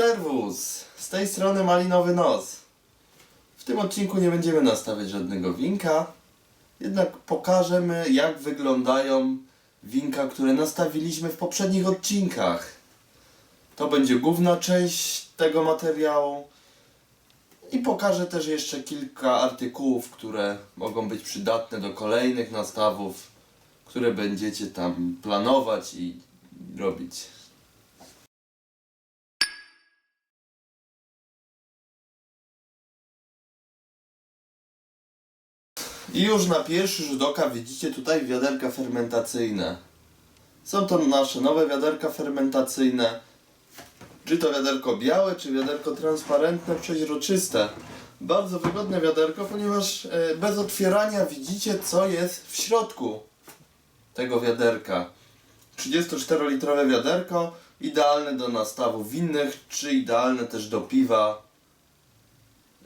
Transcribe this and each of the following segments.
Serwus! Z tej strony Malinowy Nos. W tym odcinku nie będziemy nastawiać żadnego winka, jednak pokażemy jak wyglądają winka, które nastawiliśmy w poprzednich odcinkach. To będzie główna część tego materiału i pokażę też jeszcze kilka artykułów, które mogą być przydatne do kolejnych nastawów, które będziecie tam planować i robić. I już na pierwszy rzut oka widzicie tutaj wiaderka fermentacyjne. Są to nasze nowe wiaderka fermentacyjne. Czy to wiaderko białe, czy wiaderko transparentne, przeźroczyste. Bardzo wygodne wiaderko, ponieważ e, bez otwierania widzicie co jest w środku tego wiaderka. 34-litrowe wiaderko, idealne do nastawów winnych, czy idealne też do piwa,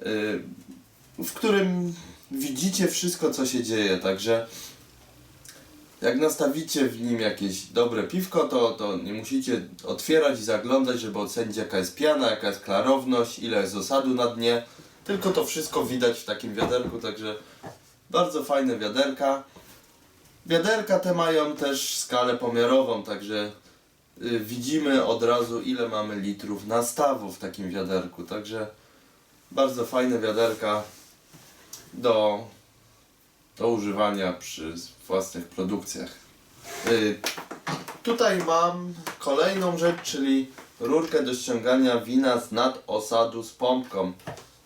yy, w którym widzicie wszystko, co się dzieje. Także jak nastawicie w nim jakieś dobre piwko, to, to nie musicie otwierać i zaglądać, żeby ocenić jaka jest piana, jaka jest klarowność, ile jest osadu na dnie. Tylko to wszystko widać w takim wiaderku, także bardzo fajne wiaderka. Wiaderka te mają też skalę pomiarową, także y, widzimy od razu ile mamy litrów nastawu w takim wiaderku. Także bardzo fajne wiaderka do, do używania przy własnych produkcjach. Y, tutaj mam kolejną rzecz, czyli rurkę do ściągania wina z nadosadu z pompką.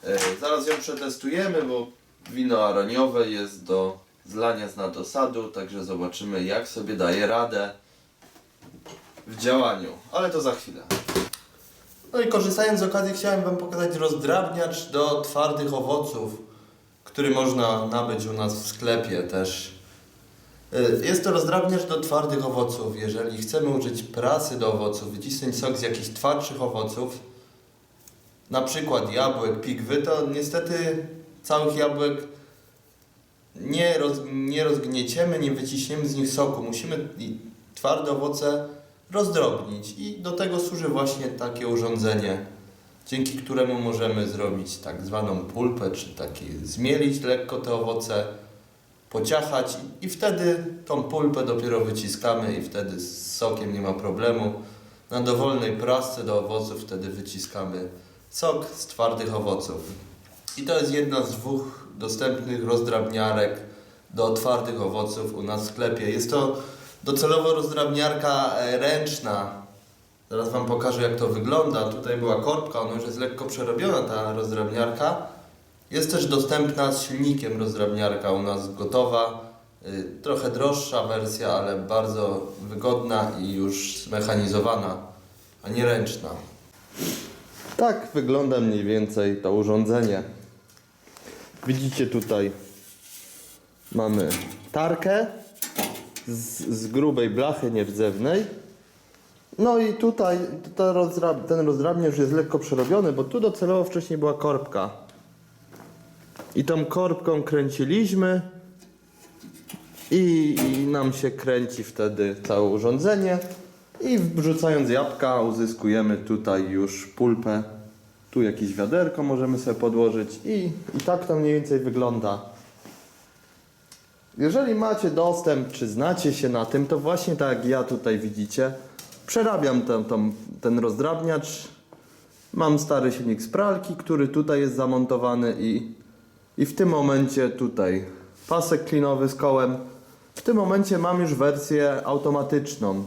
Y, zaraz ją przetestujemy, bo wino aroniowe jest do zlania z nadosadu, także zobaczymy jak sobie daje radę w działaniu, ale to za chwilę. No i korzystając z okazji chciałem Wam pokazać rozdrabniacz do twardych owoców, który można nabyć u nas w sklepie też. Y, Jest to rozdrabniacz do twardych owoców. Jeżeli chcemy użyć prasy do owoców, wycisnąć sok z jakichś twardszych owoców, na przykład jabłek, pigwy, to niestety całych jabłek nie, roz, nie rozgnieciemy, nie wyciśniemy z nich soku. Musimy twarde owoce rozdrobnić i do tego służy właśnie takie urządzenie, dzięki któremu możemy zrobić tak zwaną pulpę, czy taki zmielić lekko te owoce, pociachać i, wtedy tą pulpę dopiero wyciskamy i wtedy z sokiem nie ma problemu. Na dowolnej prasce do owoców wtedy wyciskamy sok z twardych owoców. I to jest jedna z dwóch dostępnych rozdrabniarek do twardych owoców u nas w sklepie. Jest to docelowo rozdrabniarka e, ręczna. Zaraz Wam pokażę jak to wygląda. Tutaj była korbka, ona już jest lekko przerobiona ta rozdrabniarka. Jest też dostępna z silnikiem rozdrabniarka u nas gotowa. Y, Trochę droższa wersja, ale bardzo wygodna i już zmechanizowana, a nie ręczna. Tak wygląda mniej więcej to urządzenie. Widzicie tutaj mamy tarkę z, z grubej blachy nierdzewnej. No i tutaj ta rozdrab, ten już jest lekko przerobiony, bo tu docelowo wcześniej była korbka. I tą korbką kręciliśmy i, i nam się kręci wtedy całe urządzenie i wrzucając jabłka uzyskujemy tutaj już pulpę. Tu jakieś wiaderko możemy sobie podłożyć i, i tak to mniej więcej wygląda. Jeżeli macie dostęp, czy znacie się na tym, to właśnie tak jak ja tutaj widzicie, przerabiam ten, rozdrabniacz. Mam stary silnik z pralki, który tutaj jest zamontowany i, i w tym momencie tutaj pasek klinowy z kołem. W tym momencie mam już wersję automatyczną.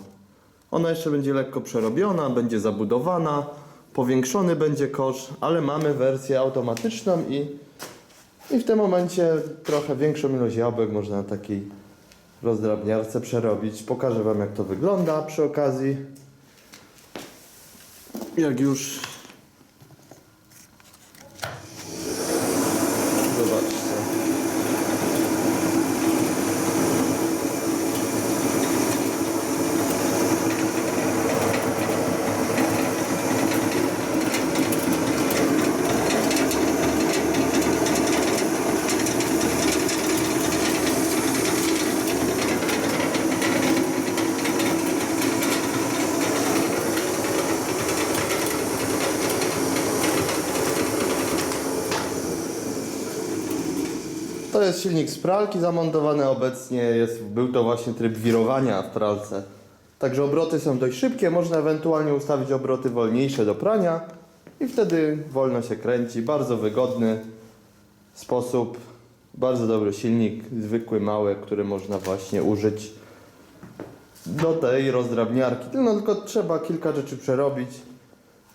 Ona jeszcze będzie lekko przerobiona, będzie zabudowana, powiększony będzie kosz, ale mamy wersję automatyczną i, i w tym momencie trochę większą ilość jabłek można na takiej rozdrabniarce przerobić. Pokażę Wam jak to wygląda przy okazji. Jak już To jest silnik z pralki zamontowany obecnie, jest, był to właśnie tryb wirowania w pralce. Także obroty są dość szybkie, można ewentualnie ustawić obroty wolniejsze do prania i wtedy wolno się kręci. Bardzo wygodny sposób, bardzo dobry silnik, zwykły, mały, który można właśnie użyć do tej rozdrabniarki. No tylko trzeba kilka rzeczy przerobić.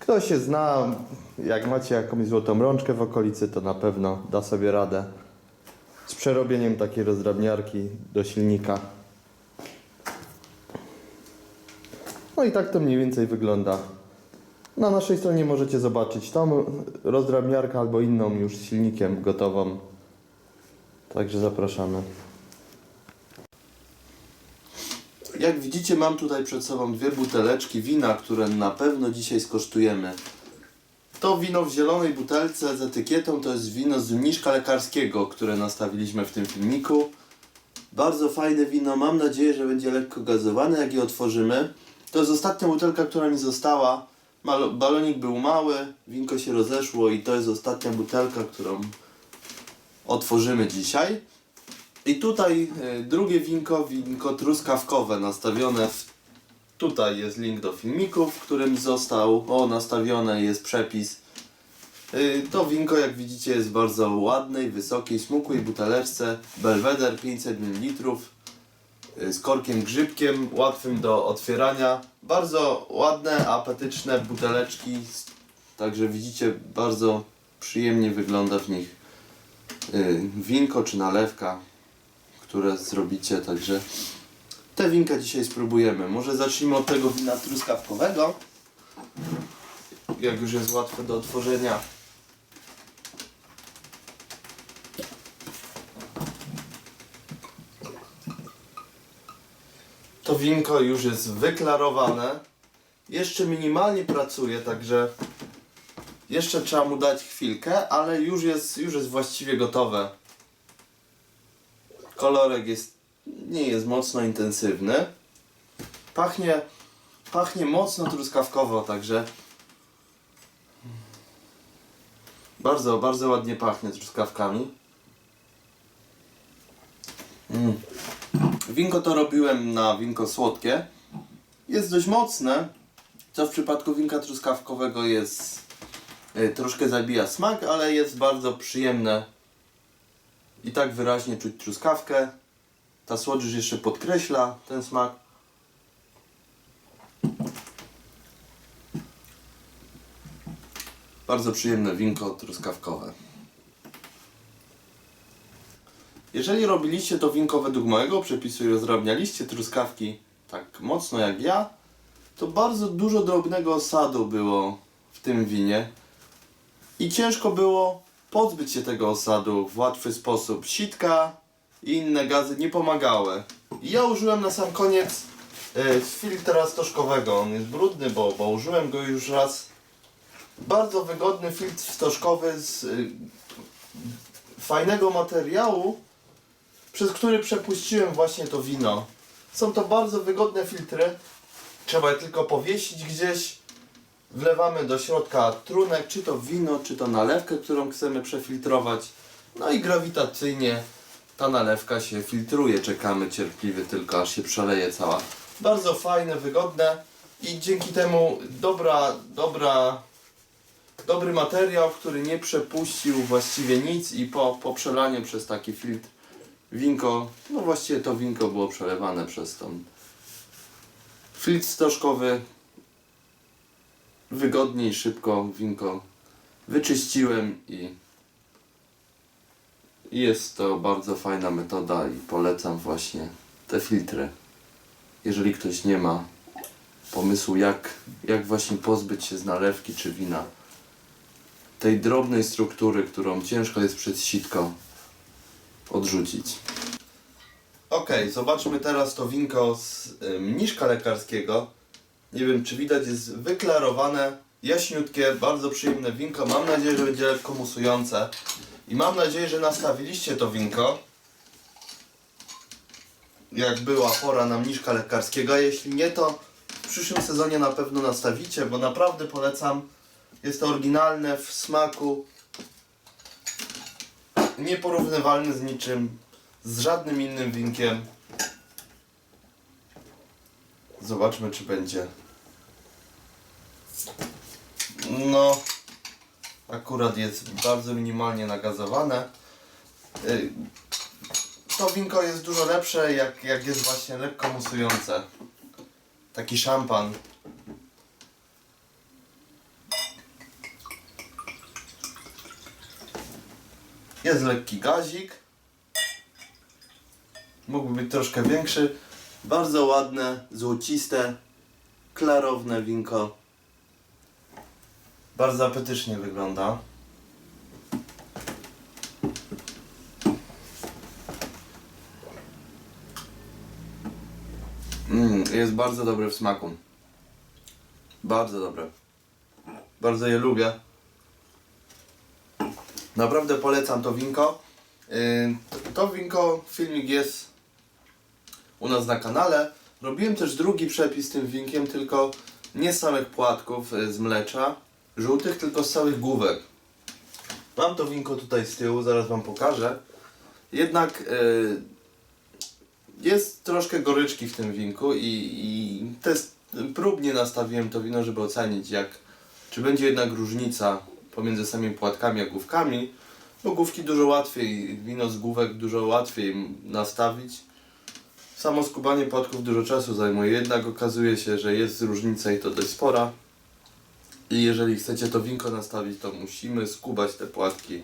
Kto się zna, jak macie jakąś złotą rączkę w okolicy, to na pewno da sobie radę z przerobieniem takiej rozdrabniarki do silnika. No i tak to mniej więcej wygląda. Na naszej stronie możecie zobaczyć tą rozdrabniarkę albo inną już z silnikiem gotową. Także zapraszamy. Jak widzicie, mam tutaj przed sobą dwie buteleczki wina, które na pewno dzisiaj skosztujemy. To wino w zielonej butelce z etykietą to jest wino z mniszka lekarskiego, które nastawiliśmy w tym filmiku. Bardzo fajne wino, mam nadzieję, że będzie lekko gazowane, jak je otworzymy. To jest ostatnia butelka, która mi została. Balonik był mały, winko się rozeszło i to jest ostatnia butelka, którą otworzymy dzisiaj. I tutaj y, drugie winko, winko truskawkowe nastawione w... Tutaj jest link do filmiku, w którym został o nastawione jest przepis. Y, to winko jak widzicie jest bardzo ładnej, wysokiej, smukłej buteleczce Belweder 500 ml y, z korkiem grzybkiem, łatwym do otwierania. Bardzo ładne, apetyczne buteleczki, także widzicie bardzo przyjemnie wygląda w nich y, winko czy nalewka które zrobicie, także te winka dzisiaj spróbujemy. Może zacznijmy od tego wina truskawkowego. Jak już jest łatwe do otworzenia. To winko już jest wyklarowane. Jeszcze minimalnie pracuje, także jeszcze trzeba mu dać chwilkę, ale już jest, już jest właściwie gotowe. Kolorek jest, nie jest mocno intensywny. Pachnie, pachnie mocno truskawkowo, także bardzo, bardzo ładnie pachnie truskawkami. Mm. Winko to robiłem na winko słodkie. Jest dość mocne, co w przypadku winka truskawkowego jest y, troszkę zabija smak, ale jest bardzo przyjemne i tak wyraźnie czuć truskawkę. Ta słodycz jeszcze podkreśla ten smak. Bardzo przyjemne winko truskawkowe. Jeżeli robiliście to winko według mojego przepisu i rozdrabnialiście truskawki tak mocno jak ja, to bardzo dużo drobnego osadu było w tym winie. I ciężko było pozbyć się tego osadu w łatwy sposób. Sitka i inne gazy nie pomagały. Ja użyłem na sam koniec e, filtra stożkowego. On jest brudny, bo, bo użyłem go już raz. Bardzo wygodny filtr stożkowy z y, fajnego materiału, przez który przepuściłem właśnie to wino. Są to bardzo wygodne filtry. Trzeba je tylko powiesić gdzieś. Wlewamy do środka trunek, czy to wino, czy to nalewkę, którą chcemy przefiltrować. No i grawitacyjnie ta nalewka się filtruje. Czekamy cierpliwie tylko aż się przeleje cała. Bardzo fajne, wygodne i dzięki temu dobra, dobra, dobry materiał, który nie przepuścił właściwie nic i po, po przelaniu przez taki filtr winko, no właściwie to winko było przelewane przez tą filtr stożkowy wygodnie i szybko winko wyczyściłem i jest to bardzo fajna metoda i polecam właśnie te filtry. Jeżeli ktoś nie ma pomysłu jak, jak właśnie pozbyć się z nalewki czy wina tej drobnej struktury, którą ciężko jest przez sitko odrzucić. Ok, zobaczmy teraz to winko z y, mniszka lekarskiego. Nie wiem, czy widać, jest wyklarowane, jaśniutkie, bardzo przyjemne winko. Mam nadzieję, że będzie lekko musujące. I mam nadzieję, że nastawiliście to winko. Jak była pora na mniszka lekarskiego. A jeśli nie, to w przyszłym sezonie na pewno nastawicie, bo naprawdę polecam. Jest to oryginalne w smaku. Nieporównywalny z niczym, z żadnym innym winkiem. Zobaczmy, czy będzie. No, akurat jest bardzo minimalnie nagazowane. Y, To winko jest dużo lepsze, jak, jak jest właśnie lekko musujące. Taki szampan. Jest lekki gazik. Mógłby być troszkę większy. Bardzo ładne, złociste, klarowne winko. Bardzo apetycznie wygląda. Mm, jest bardzo dobre w smaku. Bardzo dobre. Bardzo je lubię. Naprawdę polecam to winko. Yy, to, winko, filmik jest u nas na kanale. Robiłem też drugi przepis z tym winkiem, tylko nie z samych płatków y, z mlecza żółtych, tylko z całych główek. Mam to winko tutaj z tyłu, zaraz Wam pokażę. Jednak y, jest troszkę goryczki w tym winku i, i test, próbnie nastawiłem to wino, żeby ocenić jak, czy będzie jednak różnica pomiędzy samymi płatkami a główkami. Bo główki dużo łatwiej, wino z główek dużo łatwiej nastawić. Samo skubanie płatków dużo czasu zajmuje, jednak okazuje się, że jest różnica i to dość spora. I jeżeli chcecie to winko nastawić, to musimy skubać te płatki.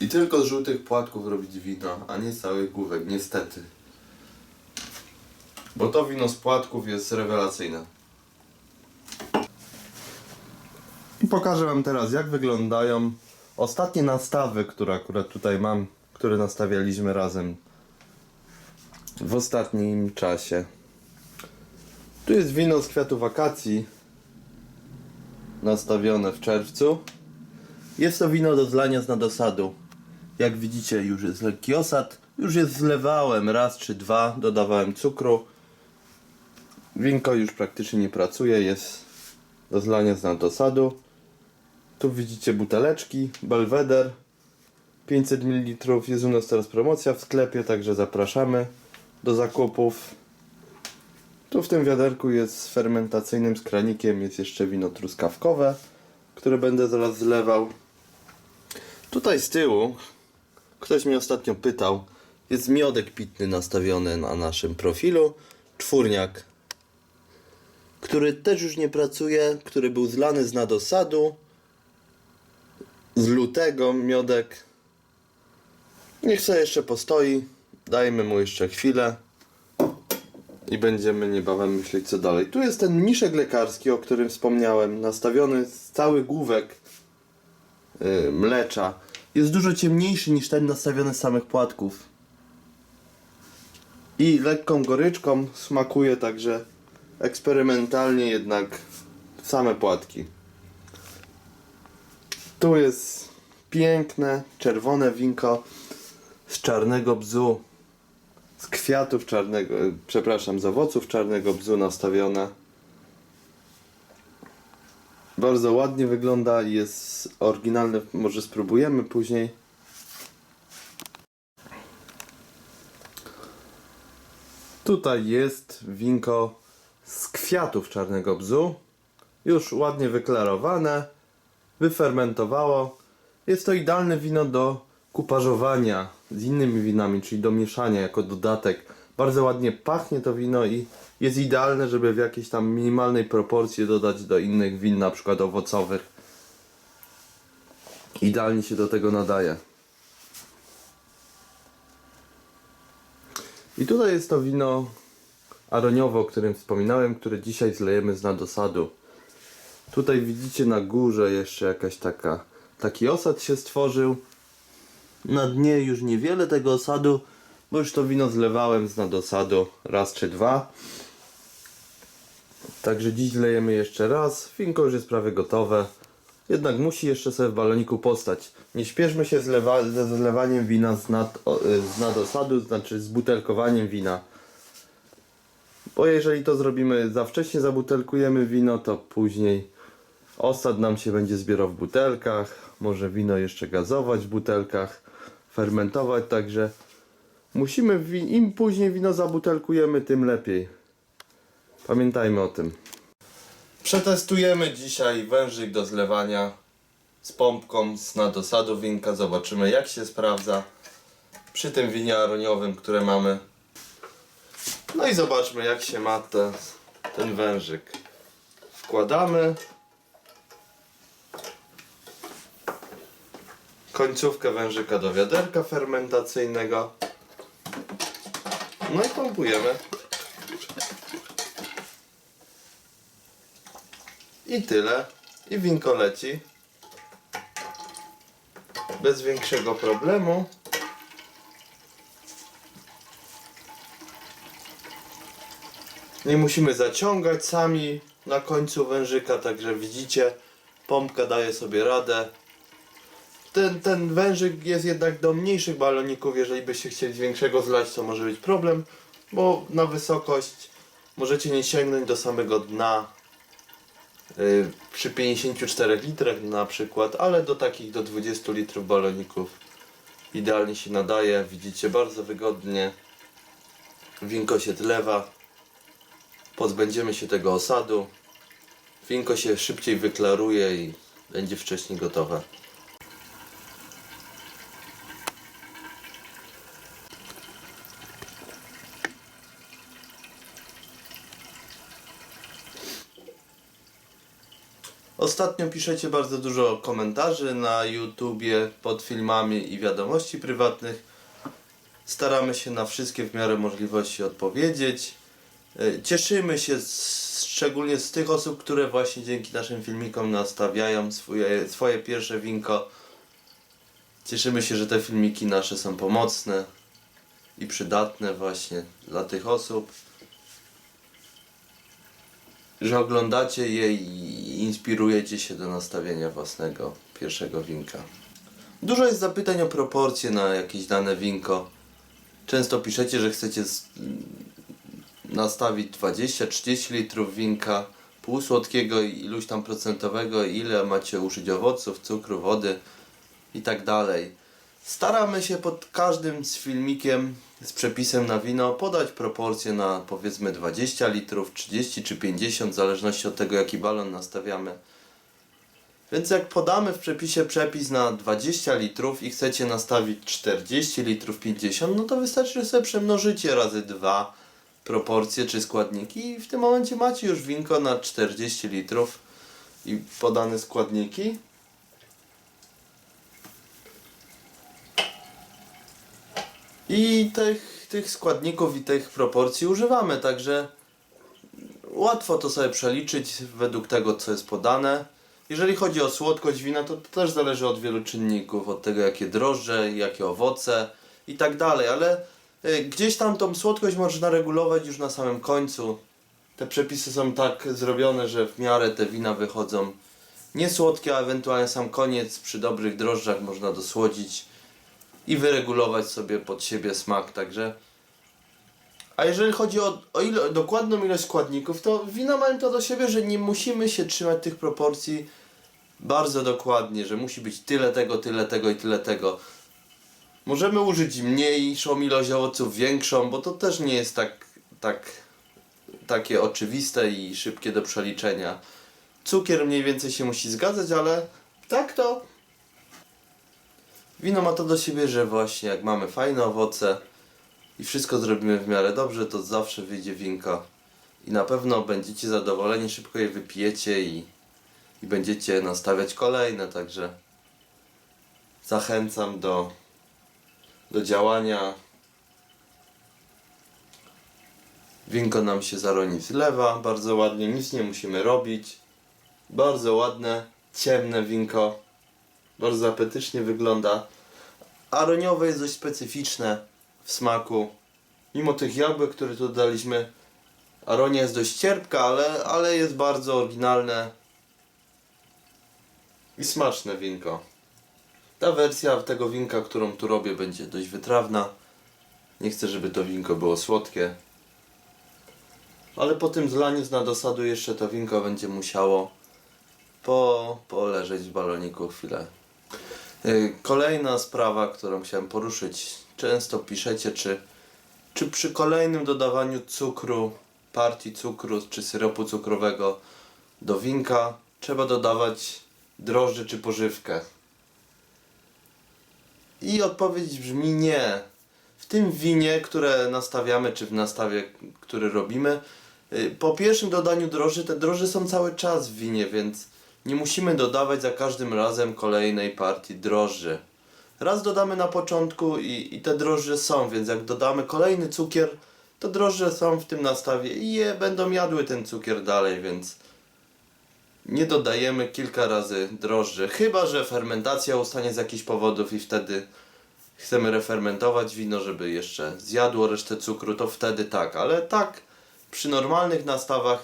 I tylko z żółtych płatków robić wino, a nie z całych główek, niestety. Bo to wino z płatków jest rewelacyjne. I pokażę Wam teraz, jak wyglądają ostatnie nastawy, które akurat tutaj mam, które nastawialiśmy razem w ostatnim czasie. Tu jest wino z kwiatu wakacji, nastawione w czerwcu. Jest to wino do zlania z nadosadu. Jak widzicie, już jest lekki osad. Już je zlewałem raz czy dwa, dodawałem cukru. Winko już praktycznie nie pracuje, jest do zlania z nadosadu. Tu widzicie buteleczki, Belweder 500 ml. Jest u nas teraz promocja w sklepie, także zapraszamy do zakupów. Tu w tym wiaderku jest z fermentacyjnym z kranikiem, jest jeszcze wino truskawkowe, które będę zaraz zlewał. Tutaj z tyłu, ktoś mnie ostatnio pytał, jest miodek pitny nastawiony na naszym profilu, czwórniak, który też już nie pracuje, który był zlany z nadosadu, z lutego miodek. Niech sobie jeszcze postoi, dajmy mu jeszcze chwilę i będziemy niebawem myśleć co dalej. Tu jest ten mniszek lekarski, o którym wspomniałem, nastawiony z cały główek yy, mlecza. Jest dużo ciemniejszy niż ten nastawiony z samych płatków. I lekką goryczką smakuje także eksperymentalnie jednak same płatki. Tu jest piękne, czerwone winko z czarnego bzu z kwiatów czarnego, e, przepraszam, z owoców czarnego bzu nastawione. Bardzo ładnie wygląda, jest oryginalne, może spróbujemy później. Tutaj jest winko z kwiatów czarnego bzu, już ładnie wyklarowane, wyfermentowało. Jest to idealne wino do kuparzowania z innymi winami, czyli do mieszania jako dodatek. Bardzo ładnie pachnie to wino i jest idealne, żeby w jakiejś tam minimalnej proporcji dodać do innych win, na przykład owocowych. Idealnie się do tego nadaje. I tutaj jest to wino aroniowe, o którym wspominałem, które dzisiaj zlejemy z nadosadu. Tutaj widzicie na górze jeszcze jakaś taka, taki osad się stworzył. Na dnie już niewiele tego osadu, bo już to wino zlewałem z nadosadu raz czy dwa. Także dziś lejemy jeszcze raz. Winko już jest prawie gotowe. Jednak musi jeszcze sobie w baloniku postać. Nie śpieszmy się zlewa- ze zlewaniem wina z, nad, o, y, z nadosadu, znaczy z butelkowaniem wina. Bo jeżeli to zrobimy za wcześnie, zabutelkujemy wino, to później Osad nam się będzie zbierał w butelkach, może wino jeszcze gazować w butelkach, fermentować, także musimy, im później wino zabutelkujemy, tym lepiej. Pamiętajmy o tym. Przetestujemy dzisiaj wężyk do zlewania z pompką z nadosadu winka. Zobaczymy jak się sprawdza przy tym winie aroniowym, które mamy. No i zobaczmy jak się ma te, ten wężyk. Wkładamy końcówkę wężyka do wiaderka fermentacyjnego. No i pompujemy. I tyle. I winko leci. Bez większego problemu. Nie musimy zaciągać sami na końcu wężyka, także widzicie, pompka daje sobie radę. Ten, ten wężyk jest jednak do mniejszych baloników, jeżeli byście chcieli z większego zlać, to może być problem, bo na wysokość możecie nie sięgnąć do samego dna y, przy 54 litrach na przykład, ale do takich do 20 litrów baloników idealnie się nadaje. Widzicie, bardzo wygodnie. Winko się tlewa. Pozbędziemy się tego osadu. Winko się szybciej wyklaruje i będzie wcześniej gotowe. Ostatnio piszecie bardzo dużo komentarzy na YouTubie pod filmami i wiadomości prywatnych. Staramy się na wszystkie w miarę możliwości odpowiedzieć. E, Cieszymy się z, szczególnie z tych osób, które właśnie dzięki naszym filmikom nastawiają swoje, swoje pierwsze winko. Cieszymy się, że te filmiki nasze są pomocne i przydatne właśnie dla tych osób że oglądacie je i inspirujecie się do nastawienia własnego pierwszego winka. Dużo jest zapytań o proporcje na jakieś dane winko. Często piszecie, że chcecie nastawić 20-30 litrów winka półsłodkiego i iluś tam procentowego, ile macie użyć owoców, cukru, wody i tak dalej. Staramy się pod każdym z filmikiem z przepisem na wino podać proporcje na powiedzmy 20 litrów, 30 czy 50 w zależności od tego jaki balon nastawiamy. Więc jak podamy w przepisie przepis na 20 litrów i chcecie nastawić 40 litrów 50, no to wystarczy, że sobie przemnożycie razy 2 proporcje czy składniki i w tym momencie macie już winko na 40 litrów i podane składniki. I tych, tych składników i tych proporcji używamy, także łatwo to sobie przeliczyć według tego, co jest podane. Jeżeli chodzi o słodkość wina, to, też zależy od wielu czynników, od tego jakie drożdże, jakie owoce i tak dalej, ale y, gdzieś tam tą słodkość można regulować już na samym końcu. Te przepisy są tak zrobione, że w miarę te wina wychodzą niesłodkie, a ewentualnie sam koniec przy dobrych drożdżach można dosłodzić i wyregulować sobie pod siebie smak, także a jeżeli chodzi o, o ilo, dokładną ilość składników, to wina mają to do siebie, że nie musimy się trzymać tych proporcji bardzo dokładnie, że musi być tyle tego, tyle tego i tyle tego. Możemy użyć mniejszą ilość owoców, większą, bo to też nie jest tak, tak takie oczywiste i szybkie do przeliczenia. Cukier mniej więcej się musi zgadzać, ale tak to Wino ma to do siebie, że właśnie jak mamy fajne owoce i wszystko zrobimy w miarę dobrze, to zawsze wyjdzie winko. I na pewno będziecie zadowoleni, szybko je wypijecie i, i będziecie nastawiać kolejne, także zachęcam do, do działania. Winko nam się zaroni z lewa, bardzo ładnie, nic nie musimy robić. Bardzo ładne, ciemne winko. Bardzo apetycznie wygląda. Aroniowe jest dość specyficzne w smaku. Mimo tych jabłek, które tu daliśmy, aronia jest dość cierpka, ale, ale jest bardzo oryginalne i smaczne winko. Ta wersja tego winka, którą tu robię, będzie dość wytrawna. Nie chcę, żeby to winko było słodkie. Ale po tym zlaniu z nadosadu jeszcze to winko będzie musiało po, poleżeć w baloniku chwilę. Y, Kolejna sprawa, którą chciałem poruszyć. Często piszecie, czy, czy przy kolejnym dodawaniu cukru, partii cukru czy syropu cukrowego do winka trzeba dodawać drożdże czy pożywkę. I odpowiedź brzmi nie. W tym winie, które nastawiamy, czy w nastawie, który robimy, y, po pierwszym dodaniu drożdży, te drożdże są cały czas w winie, więc nie musimy dodawać za każdym razem kolejnej partii drożdży. Raz dodamy na początku i, i te drożdże są, więc jak dodamy kolejny cukier, to drożdże są w tym nastawie i je będą jadły ten cukier dalej, więc nie dodajemy kilka razy drożdży. Chyba, że fermentacja ustanie z jakichś powodów i wtedy chcemy refermentować wino, żeby jeszcze zjadło resztę cukru, to wtedy tak, ale tak przy normalnych nastawach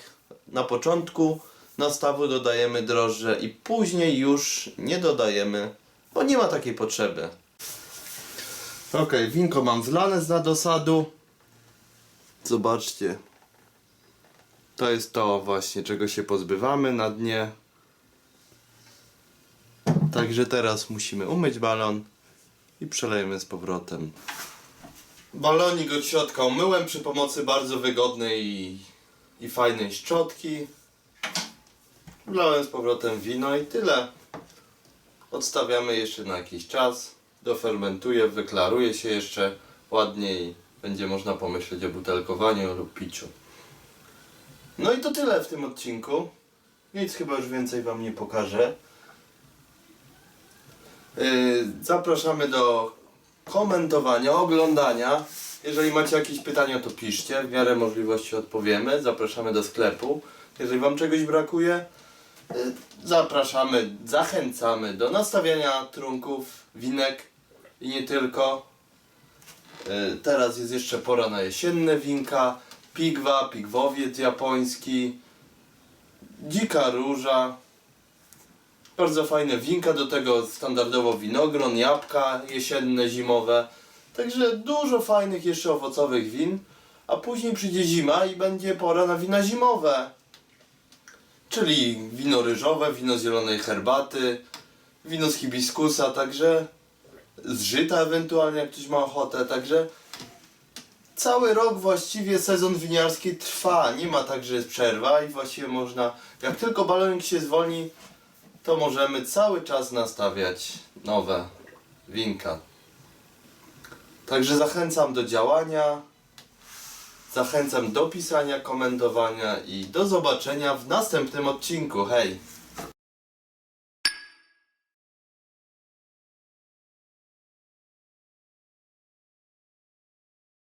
na początku nastawu dodajemy drożdże i później już nie dodajemy, bo nie ma takiej potrzeby. Ok, winko mam wlane z nadosadu. Zobaczcie. To jest to właśnie, czego się pozbywamy na dnie. Także teraz musimy umyć balon i przelejemy z powrotem. Balonik od środka umyłem przy pomocy bardzo wygodnej i, i fajnej szczotki. Wlałem z powrotem wino i tyle. Odstawiamy jeszcze na jakiś czas. Dofermentuje, wyklaruje się jeszcze ładniej będzie można pomyśleć o butelkowaniu lub piciu. No i to tyle w tym odcinku. Nic chyba już więcej Wam nie pokażę. Yy, zapraszamy do komentowania, oglądania. Jeżeli macie jakieś pytania, to piszcie. W miarę możliwości odpowiemy. Zapraszamy do sklepu. Jeżeli Wam czegoś brakuje, zapraszamy, zachęcamy do nastawiania trunków, winek i nie tylko. Yy, Teraz jest jeszcze pora na jesienne winka. Pigwa, pigwowiec japoński, dzika róża. Bardzo fajne winka, do tego standardowo winogron, jabłka jesienne, zimowe. Także dużo fajnych jeszcze owocowych win. A później przyjdzie zima i będzie pora na wina zimowe. Czyli wino ryżowe, wino z zielonej herbaty, wino z hibiskusa, także z żyta ewentualnie jak ktoś ma ochotę, także cały rok właściwie sezon winiarski trwa, nie ma tak, że jest przerwa i właściwie można, jak tylko balonik się zwolni, to możemy cały czas nastawiać nowe winka. Także zachęcam do działania, zachęcam do pisania, komentowania i do zobaczenia w następnym odcinku. Hej!